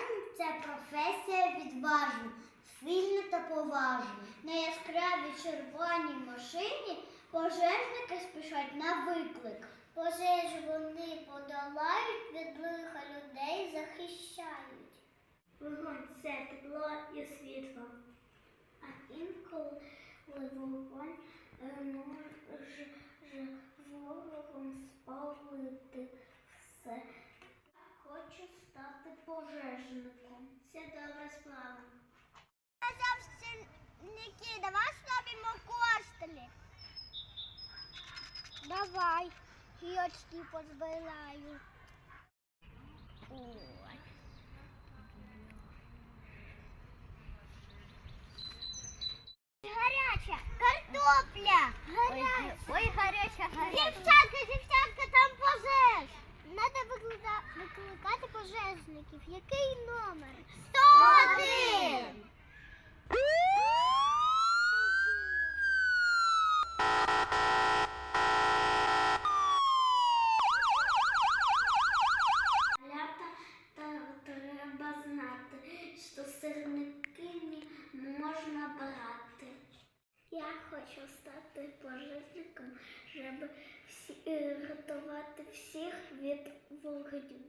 Пожежник це професія відважна, сильна та поважна. На яскравій червоній машині пожежники спішать на виклик. Пожежі вони подолають, від лиха людей захищають. Вогонь це тепло і світло. А інколи вогонь е, може ворогом спалити все. Хочу стати пожежником. Це добра справа. Казав давай слабимо костелі. Давай, гілочки позбираю. Ой. Гаряча картопля. Гаряча. Ой, гаряча, гаряча. Дівчатка, дівчатка, пожежників. Який номер? Сто один. Лята та треба знати, що сирники не можна брати. Я хочу стати пожежником, щоб всі, е, рятувати всіх від вогню.